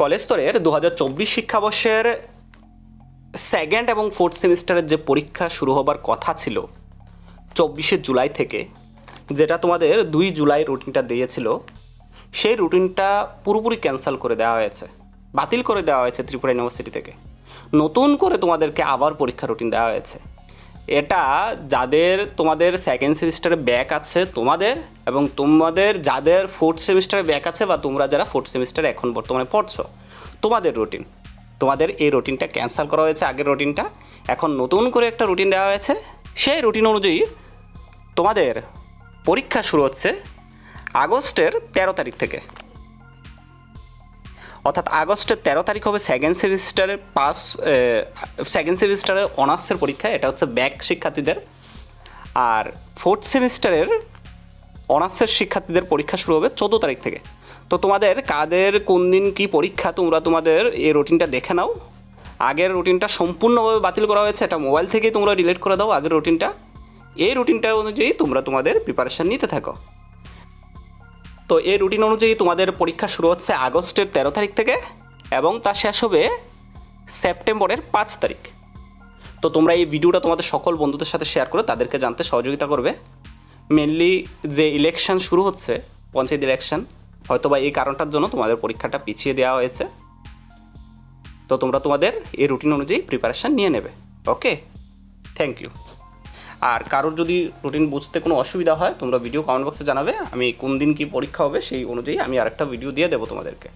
College স্তরের দু হাজার চব্বিশ শিক্ষাবর্ষের সেকেন্ড এবং ফোর্থ সেমিস্টারের যে পরীক্ষা শুরু হবার কথা ছিল চব্বিশে জুলাই থেকে, যেটা তোমাদের দুই জুলাই রুটিনটা দিয়েছিল, সেই রুটিনটা পুরোপুরি ক্যান্সেল করে দেওয়া হয়েছে, বাতিল করে দেওয়া হয়েছে ত্রিপুরা ইউনিভার্সিটি থেকে। নতুন করে তোমাদেরকে আবার পরীক্ষা রুটিন দেওয়া হয়েছে। এটা যাদের, তোমাদের সেকেন্ড সেমিস্টারে ব্যাক আছে তোমাদের এবং তোমাদের যাদের ফোর্থ সেমিস্টারে ব্যাক আছে বা তোমরা যারা ফোর্থ সেমিস্টারে এখন বর্তমানে পড়ছো, তোমাদের রুটিন তোমাদের এই রুটিনটা ক্যান্সেল করা হয়েছে আগের রুটিনটা এখন নতুন করে একটা রুটিন দেওয়া হয়েছে। সেই রুটিন অনুযায়ী তোমাদের পরীক্ষা শুরু হচ্ছে আগস্টের তেরো তারিখ থেকে। অর্থাৎ আগস্টের তেরো তারিখ হবে সেকেন্ড সেমিস্টারের পাস সেকেন্ড সেমিস্টারের অনার্সের পরীক্ষা, এটা হচ্ছে ব্যাক শিক্ষার্থীদের। আর ফোর্থ সেমিস্টারের অনার্সের শিক্ষার্থীদের পরীক্ষা শুরু হবে চোদ্দ তারিখ থেকে। তো তোমাদের কাদের কোন দিন কী পরীক্ষা, তোমরা তোমাদের এই রুটিনটা দেখে নাও। আগের রুটিনটা সম্পূর্ণভাবে বাতিল করা হয়েছে, এটা মোবাইল থেকেই তোমরা ডিলিট করে দাও আগের রুটিনটা এই রুটিনটা অনুযায়ী তোমরা তোমাদের প্রিপারেশান নিতে থাকো। তো এই রুটিন অনুযায়ী তোমাদের পরীক্ষা শুরু হচ্ছে আগস্টের তেরো তারিখ থেকে এবং তা শেষ হবে সেপ্টেম্বরের পাঁচ তারিখ। তো তোমরা এই ভিডিওটা তোমাদের সকল বন্ধুদের সাথে শেয়ার করে তাদেরকে জানতে সহযোগিতা করবে। মেনলি যে ইলেকশন শুরু হচ্ছে, পঞ্চায়েত ইলেকশন হয়তো বা এই কারণটার জন্য তোমাদের পরীক্ষাটা পিছিয়ে দেওয়া হয়েছে। তো তোমরা তোমাদের এই রুটিন অনুযায়ী প্রিপারেশান নিয়ে নেবে। ওকে থ্যাংক ইউ আর কারোর যদি রুটিন বুঝতে কোনো অসুবিধা হয়, তোমরা ভিডিও কমেন্ট বক্সে জানাবে, আমি কোন দিন কি পরীক্ষা হবে সেই অনুযায়ী আমি আরেকটা ভিডিও দিয়ে দেবো তোমাদেরকে।